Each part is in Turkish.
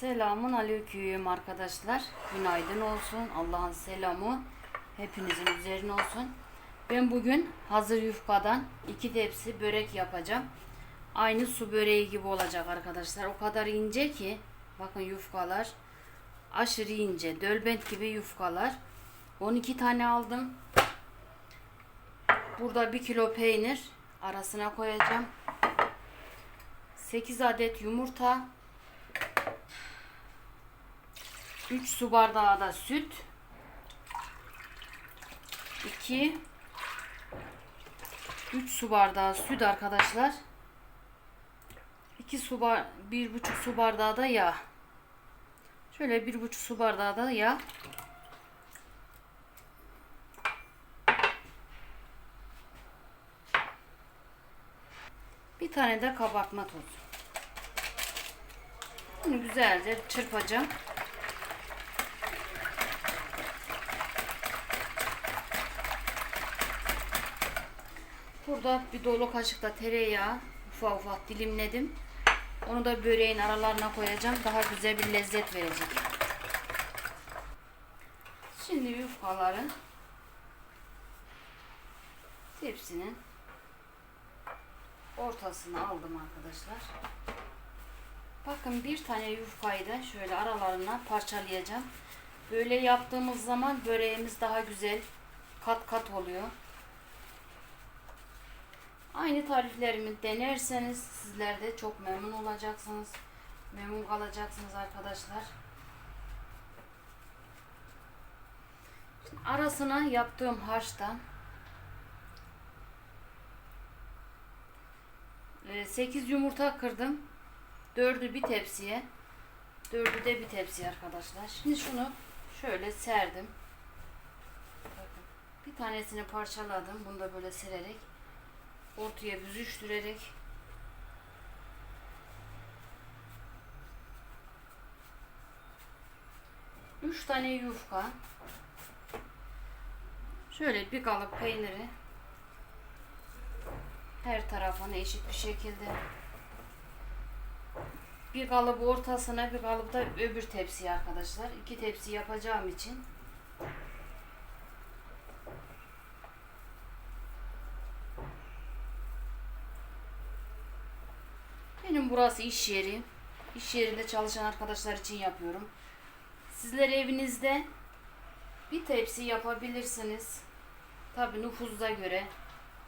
Selamun aleyküm arkadaşlar. Günaydın olsun. Allah'ın selamı hepinizin üzerine olsun. Ben bugün hazır yufkadan iki tepsi börek yapacağım. Aynı su böreği gibi olacak arkadaşlar. O kadar ince ki bakın yufkalar aşırı ince. Dölbent gibi yufkalar. 12 tane aldım. Burada 1 kilo peynir arasına koyacağım. 8 adet yumurta, 3 su bardağı da süt. 2 3 su bardağı süt arkadaşlar. 2 su bar 1,5 su bardağı da yağ. Şöyle 1,5 su bardağı da yağ. Bir tane de kabartma tozu. Bunu güzelce çırpacağım. Burada bir dolu kaşıkta tereyağı ufak ufak dilimledim. Onu da böreğin aralarına koyacağım. Daha güzel bir lezzet verecek. Şimdi yufkaların tepsinin ortasını aldım arkadaşlar. Bakın bir tane yufkayı da şöyle aralarına parçalayacağım. Böyle yaptığımız zaman böreğimiz daha güzel kat kat oluyor. Aynı tariflerimi denerseniz sizler de çok memnun olacaksınız. Memnun kalacaksınız arkadaşlar. Arasına yaptığım harçtan 8 yumurta kırdım. 4'ü bir tepsiye. 4'ü de bir tepsiye arkadaşlar. Şimdi şunu şöyle serdim. Bir tanesini parçaladım. Bunu da böyle sererek ortaya büzüştürerek. Üç tane yufka. Şöyle bir kalıp peyniri her tarafına eşit bir şekilde. Bir kalıbı ortasına bir kalıp da öbür tepsiye arkadaşlar. İki tepsi yapacağım için Burası iş yeri. İş yerinde çalışan arkadaşlar için yapıyorum. Sizler evinizde bir tepsi yapabilirsiniz. Tabi nüfuza göre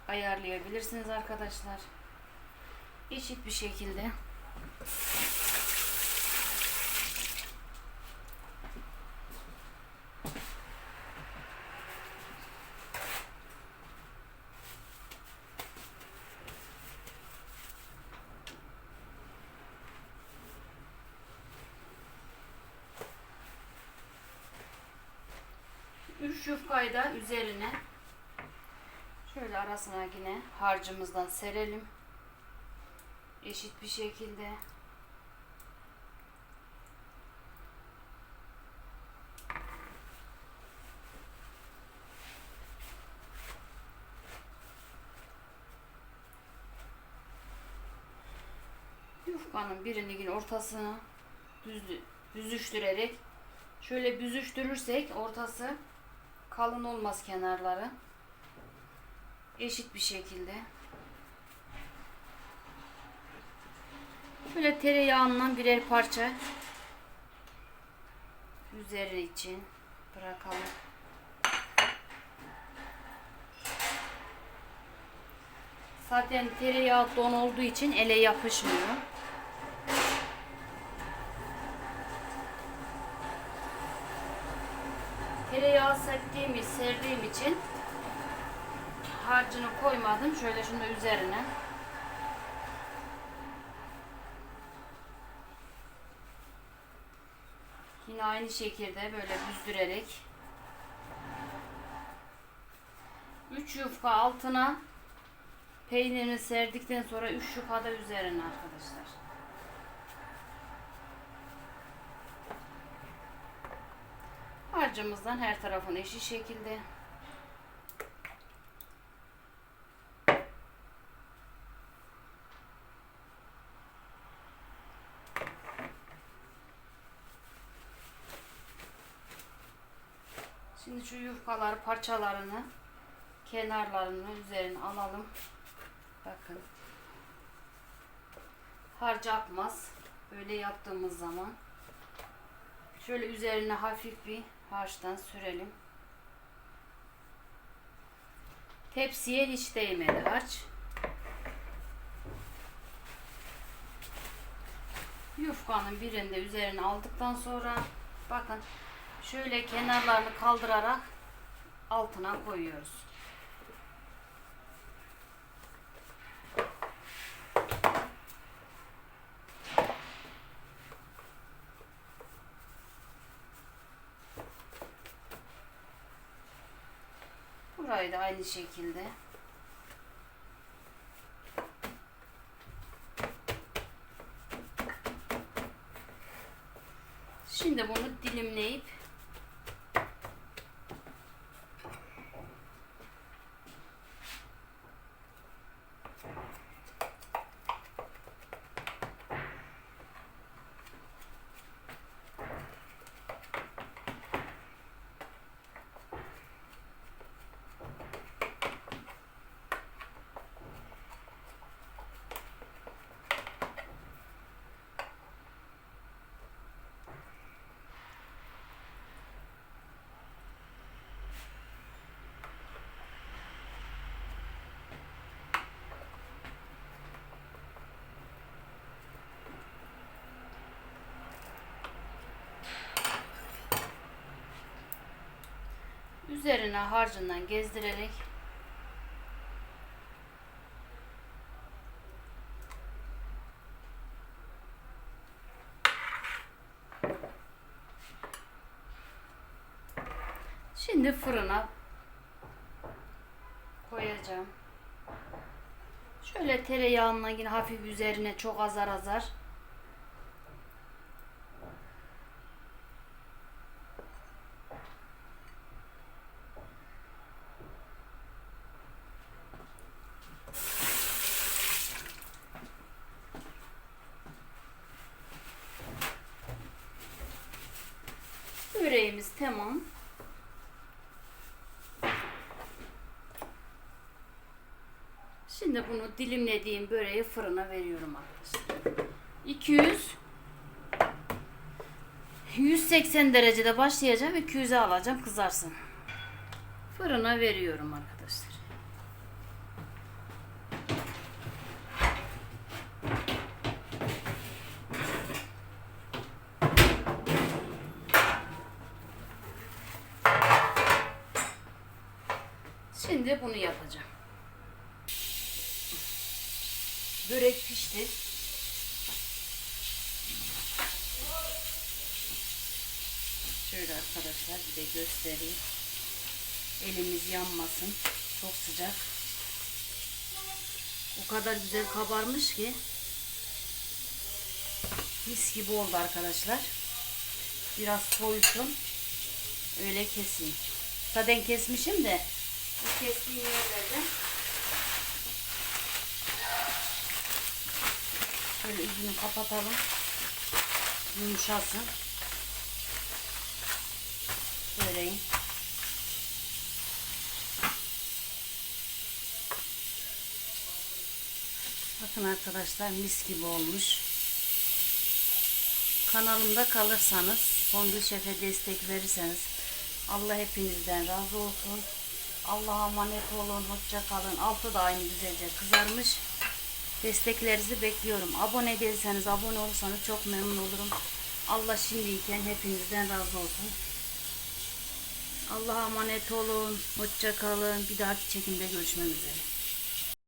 ayarlayabilirsiniz arkadaşlar. Eşit bir şekilde. Üç yufkayı da üzerine şöyle arasına yine harcımızdan serelim. Eşit bir şekilde. Yufkanın birini yine ortasına düz, büzüştürerek şöyle büzüştürürsek ortası kalın olmaz kenarları. Eşit bir şekilde. Şöyle tereyağından birer parça üzeri için bırakalım. Zaten tereyağı don olduğu için ele yapışmıyor. Tereyağı serdiğim, serdiğim için harcını koymadım. Şöyle şunu üzerine. Yine aynı şekilde böyle büzdürerek 3 yufka altına peynirini serdikten sonra 3 yufka da üzerine arkadaşlar. Harcımızdan her tarafını eşit şekilde Şimdi şu yufkalar parçalarını kenarlarını üzerine alalım. Bakın. Harca akmaz. Böyle yaptığımız zaman. Şöyle üzerine hafif bir harçtan sürelim. Tepsiye hiç değmedi harç. Yufkanın birinde üzerine aldıktan sonra bakın şöyle kenarlarını kaldırarak altına koyuyoruz. Da aynı şekilde. Şimdi bunu dilimleyip üzerine harcından gezdirerek Şimdi fırına koyacağım. Şöyle tereyağına yine hafif üzerine çok azar azar Böreğimiz tamam. Şimdi bunu dilimlediğim böreği fırına veriyorum arkadaşlar. 200 180 derecede başlayacağım. 200'e alacağım kızarsın. Fırına veriyorum arkadaşlar. Şimdi bunu yapacağım. Börek pişti. Şöyle arkadaşlar bir de göstereyim. Elimiz yanmasın. Çok sıcak. O kadar güzel kabarmış ki. Mis gibi oldu arkadaşlar. Biraz soysun. Öyle keseyim. Zaten kesmişim de bu kestiğim yerlerden Şöyle yüzünü kapatalım. Yumuşasın. Böreğin. Bakın arkadaşlar mis gibi olmuş. Kanalımda kalırsanız, Songül Şef'e destek verirseniz Allah hepinizden razı olsun. Allah'a emanet olun. Hoşça kalın. Altı da aynı güzelce kızarmış. Desteklerinizi bekliyorum. Abone değilseniz abone olursanız çok memnun olurum. Allah şimdiyken hepinizden razı olsun. Allah'a emanet olun. Hoşça kalın. Bir dahaki çekimde görüşmek üzere.